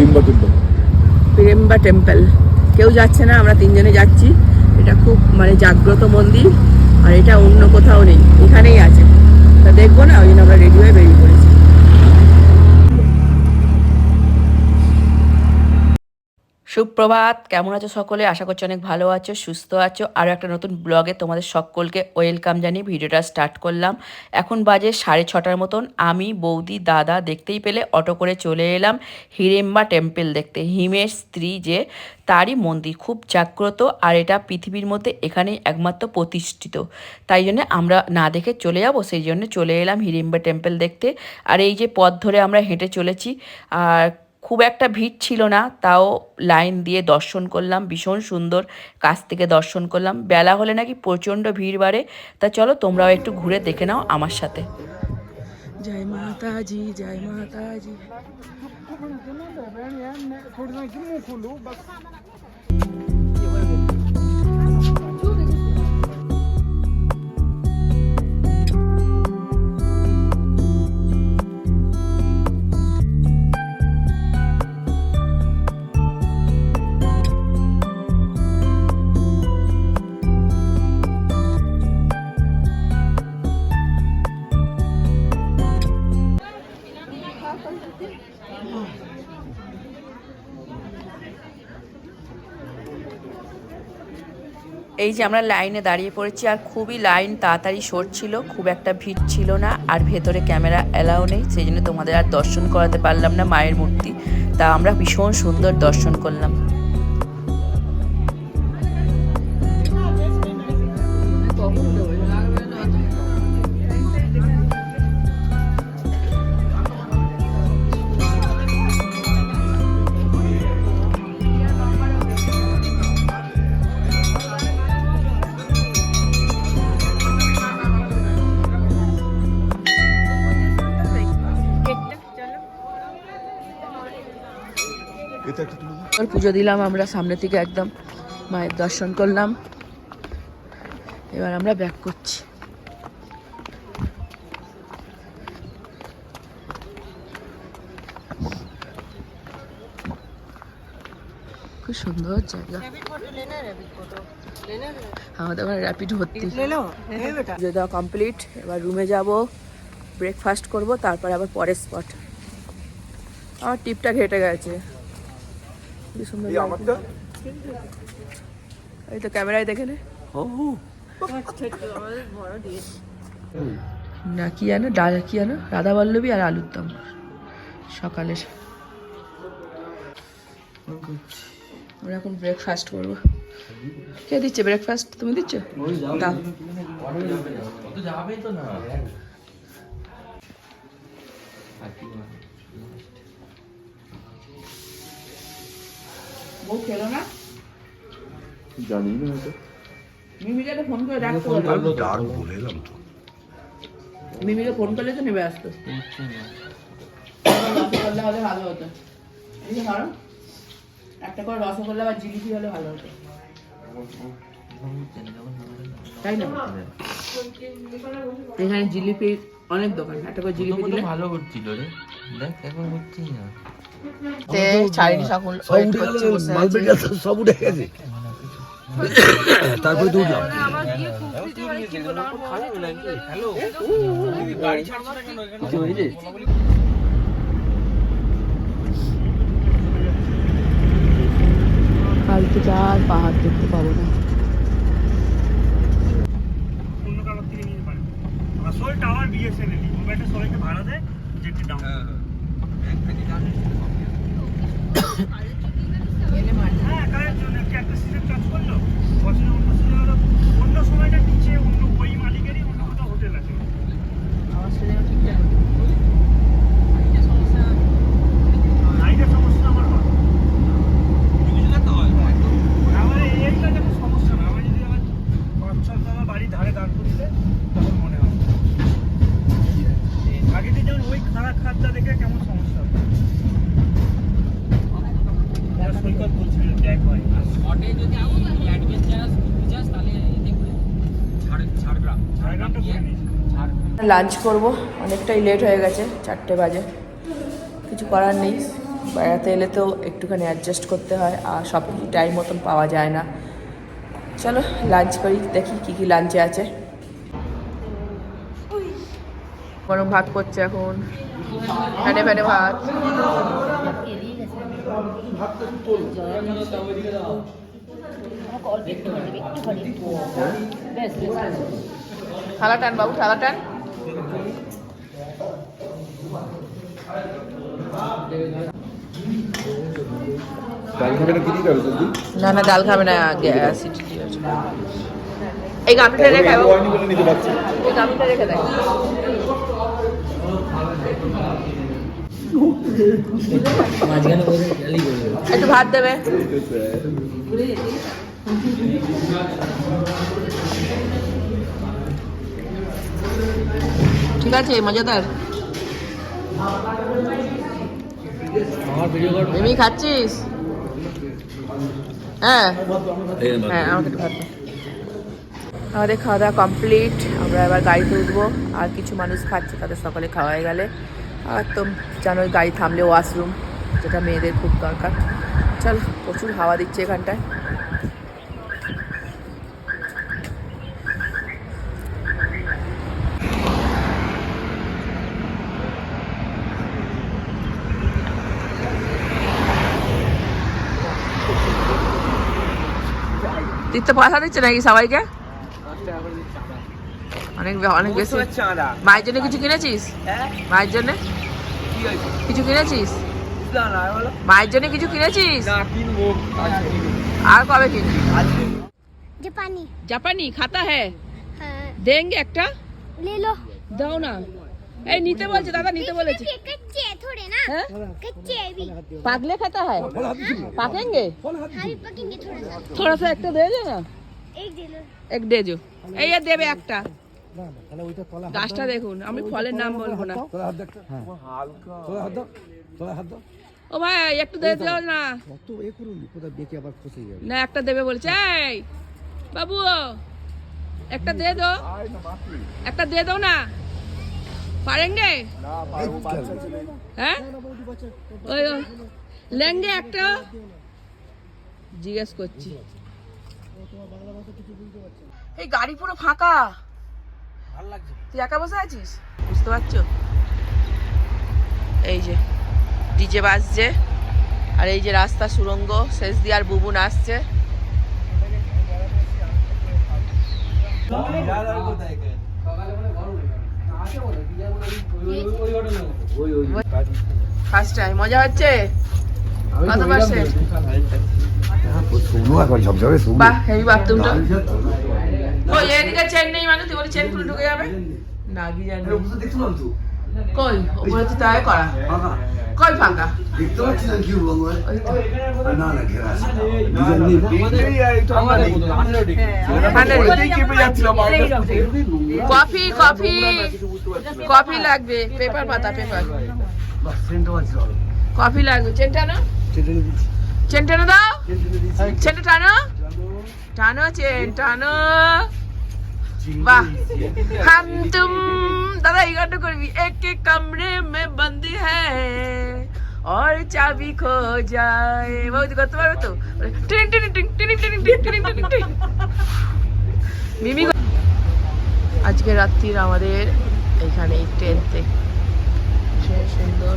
Hidimba temple Hidimba temple. কেউ যাচ্ছে না, আমরা তিনজনে যাচ্ছি। এটা খুব মানে জাগ্রত মন্দির, আর এটা অন্য কোথাও নেই, এখানেই আছে। তা দেখব না, ওই জন্য আমরা রেডি হয়ে বেরিয়ে পড়েছি। সুপ্রভাত, কেমন আছো সকলে? আশা করছি অনেক ভালো আছো, সুস্থ আছো। আরও একটা নতুন ব্লগে তোমাদের সকলকে ওয়েলকাম জানিয়ে ভিডিওটা স্টার্ট করলাম। এখন বাজে সাড়ে ছটার মতন। আমি, বৌদি, দাদা দেখতেই পেলে অটো করে চলে এলাম হিরেম্বা টেম্পল দেখতে। হিমের স্ত্রী যে, তারই মন্দির, খুব জাগ্রত আর এটা পৃথিবীর মধ্যে এখানেই একমাত্র প্রতিষ্ঠিত। তাই জন্য আমরা না দেখে চলে যাব, সেই জন্য চলে এলাম হিড়িম্বা টেম্পল দেখতে। আর এই যে পথ ধরে আমরা হেঁটে চলেছি, আর খুব একটা ভিড় ছিল না তাও লাইন দিয়ে দর্শন করলাম ভীষণ সুন্দর কাছ থেকে দর্শন করলাম। বেলা হলে নাকি প্রচণ্ড ভিড় বাড়ে তা চলো তোমরাও একটু ঘুরে দেখে নাও আমার সাথে। জয় মাতাজি জয় মাতাজি। এই যে আমরা লাইনে দাঁড়িয়ে পড়েছি, আর খুবই লাইন তাড়াতাড়ি সরছিল, খুব একটা ভিড় ছিল না, আর ভেতরে ক্যামেরা অ্যালাও নেই, সেই জন্য তোমাদের আর দর্শন করাতে পারলাম না, মায়ের মূর্তি। তা আমরা ভীষণ সুন্দর দর্শন করলাম। পুজো দিলাম আমরা সামনে থেকে একদম মায়ের দর্শন করলাম। এবার আমরা ব্যাক করছি। খুব সুন্দর জায়গা। আমাদের ওখানে র্যাপিড ভর্তি। পুজো দেওয়া কমপ্লিট এবার রুমে যাব ব্রেকফাস্ট করব তারপর আবার পরের স্পট আমার টিপটা ঘেটে গেছে। কি সুন্দর এই আমারটা? এই তো ক্যামেরায় দেখে নে। না কি জানো? ডাল কি জানো? রাধা বল্লবী আর আলুর দম। সকালে আমরা এখন ব্রেকফাস্ট করব। কে দিচ্ছে ব্রেকফাস্ট তুমি দিচ্ছ? দাও। বউ খেলো না? জানি না এটা। মিমিকে একটা ফোন করে ডাকতে ডাক বলে এলাম তো। মিমিকে ফোন করলে তো নেবে আসতো। রসগোল্লা হলে ভালো হতো। ধরো একটা করে রসগোল্লা বা জিলিপি হলে ভালো হতো। তাই না? এখানে জিলিপি অনেক দোকান। একটা করে জিলিপি ভালো করছিল রে। দেখ এখন হচ্ছেই না। চাইনিজ সকল ওয়েট করছে বসে আছে। সব উঠে গেছে। তারপরে তো উঠলাম। কাল থেকে আর পাহাড় দেখতে পাবো না অন্য কারোর থেকে নিতে পারে আসল টাওয়ার বিএসএনএল মোবাইলটা সবাইকে ভাড়া দেয় যেটি দাম হ্যাঁ কারের জন্য কি একটা সিস্টেম কাজ করল বছরে অন্য সিজন হলো অন্য সময়টা নিচে অন্য ওই মালিকেরই অন্য কোথাও হোটেল আছে লাইটের সমস্যা আমার হয় আমার এই এইটা যেমন সমস্যা না আমার যদি আমার পাঁচ ছ তলা বাড়ির ধারে দাঁড় করিলে তখন মনে হয় আগে থেকে যেমন ওই খারাপ খাতটা দেখে কেমন সমস্যা হবে যারা সৈকত বলছিল দেখ ভাই ঝাড়গ্রামটা ঘুরে নিয়েছি লাঞ্চ করব। অনেকটাই লেট হয়ে গেছে, চারটে বাজে। কিছু করার নেই। বেড়াতে এলে তো একটুখানি অ্যাডজাস্ট করতে হয়, আর সব কিছু টাইম মতন পাওয়া যায় না। চলো লাঞ্চ করি, দেখি কি কি লাঞ্চে আছে। গরম ভাত করছে এখন। ফ্যানে ফ্যানে ভাত। থালা টান বাবু থালা টান। না না ডাল খাবে না অ্যাসিডিটি এই গামলাটা রেখে দাও এই রেখে দাও একটু ভাত দেবে। ঠিক আছে মজাদার। মিমি খাচ্ছিস? হ্যাঁ। হ্যাঁ আমাকে। আমাদের খাওয়া দাওয়া কমপ্লিট। আমরা এবার গাড়িতে উঠবো আর কিছু মানুষ খাচ্ছে তাদের সকালে খাওয়া হয়ে গেলে। আর তো জানোই গাড়ি থামলে ওয়াশরুম যেটা মেয়েদের খুব দরকার। চল প্রচুর হাওয়া দিচ্ছে এখানটায়। দিতে পয়সা দিচ্ছে নাকি সবাইকে? অনেক অনেক বেশি। মায়ের জন্য কিছু কিনেছিস? মায়ের জন্য? কিছু কিনেছিস? মায়ের জন্য কিছু কিনেছিস? আর কবে কিনবি? জাপানি। জাপানি খাতা হ্যাঁ।, হ্যাঁ। দেঙ্গে একটা? দাও না। এই নিতে বলছে দাদা নিতে বলেছে। হ্যাঁ? পাকলে খাতা হয়? পাকেঙ্গে? থোড়া সা একটা দে না। এক দেজো যো এই দেবে একটা। গাছটা দেখুন আমি ফলের নাম বলব না। ও ভাই একটু দে দাও না। না একটা দেবে বলছে এই বাবু একটা দে দাও একটা দে দাও না। হ্যাঁ? ওই একটা? জিজ্ঞেস করছি। এই গাড়ি পুরো ফাঁকা। তুই একা বসে আছিস? বুঝতে পারছ? এই যে ডিজে বাজছে আর এই যে রাস্তা সুরঙ্গ শেষ দিয়ে আর বুবুন আসছে। ফার্স্ট টাইম মজা হচ্ছে? কত পার্সেন্ট শুকনো এখন ঝপঝপে শুকনো বাহ হেভি বাথরুমটা। ওই এদিকে চেন নেই মানে তুই বলি চেন খুলে ঢুকে যাবে? না কি জানি। দেখছিলাম তো? কই? ওপরে তো তাই করা। কই ফাঁকা? দেখতে পাচ্ছি না কি বলব না না ঘেরা আছে। Coffee coffee. কপি লাগবে, পেপার পাতা, পেপার। কপি লাগবে। চেনটা না চেনটা না দাও। চেনটা টানো। টানো চেন, টানো। বাহ। হাম তুম। দাদা, এই গানটা করবি। এক এক কামরে মে বন্দি হ্যাঁ और চাবি খো যায় বৌদি করতে পারবে তো? টিং টিং টিং টিং টিং টিং টিং টিং টিং মিমি আজকে রাত্রির আমাদের এখানে এই ট্রেন সুন্দর।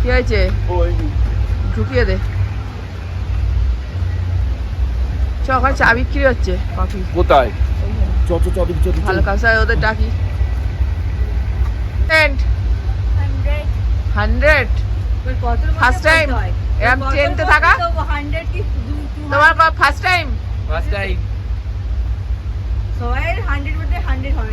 কি হয়েছে? ঢুকিয়ে দে। চ ওখানে চা বিক্রি হচ্ছে কফি। কোথায়? যত ভালো কাজটা ওদের ডাকি। হান্ড্রেড হান্ড্রেড ফার্স্ট টাইম এরকম ট্রেনতে থাকা? তোমার ফার্স্ট টাইম ফার্স্ট টাইম সবাই হান্ড্রেড মধ্যে হান্ড্রেড হবে।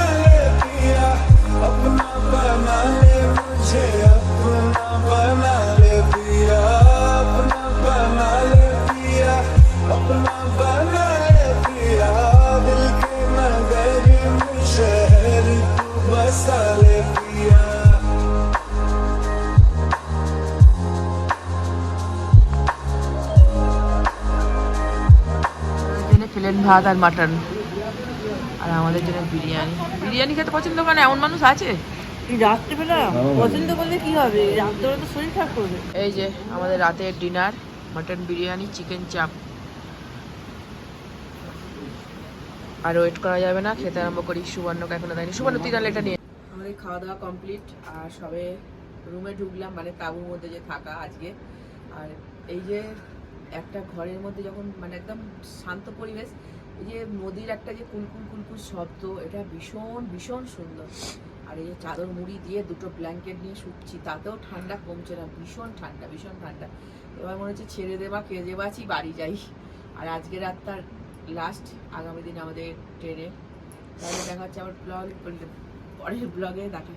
más প্লেন ভাত আর মাটন। আর আমাদের জন্য বিরিয়ানি। বিরিয়ানি খেতে পছন্দ করে না? এমন মানুষ আছে? রাত্রেবেলা পছন্দ করলে কি হবে? রাত্রেবেলা তো শরীর খারাপ করবে। এই যে আমাদের রাতের ডিনার মাটন বিরিয়ানি চিকেন চাপ আর ওয়েট করা যাবে না, খেতে আরম্ভ করি। সুবর্ণকে এখনও দেয়নি। সুবর্ণ, তুই তাহলে এটা নিয়ে আমাদের খাওয়া দাওয়া কমপ্লিট আর সবে রুমে ঢুকলাম মানে তাঁবুর মধ্যে যে থাকা আজকে। আর এই যে একটা ঘরের মধ্যে যখন মানে একদম শান্ত পরিবেশ, এই যে নদীর একটা যে কুলকুল কুলকুল শব্দ, এটা ভীষণ ভীষণ সুন্দর। আর এই যে চাদর মুড়ি দিয়ে দুটো ব্ল্যাঙ্কেট নিয়ে শুচ্ছি, তাতেও ঠান্ডা কমছে না, ভীষণ ঠান্ডা ভীষণ ঠান্ডা। এবার মনে হচ্ছে ছেড়ে দেবা কেজে বাঁচি বাড়ি যাই। আর আজকে রাতটা লাস্ট আগামী দিন আমাদের ট্রেনে তাহলে দেখা হচ্ছে আবার ব্লগ পরের ব্লগে দেখা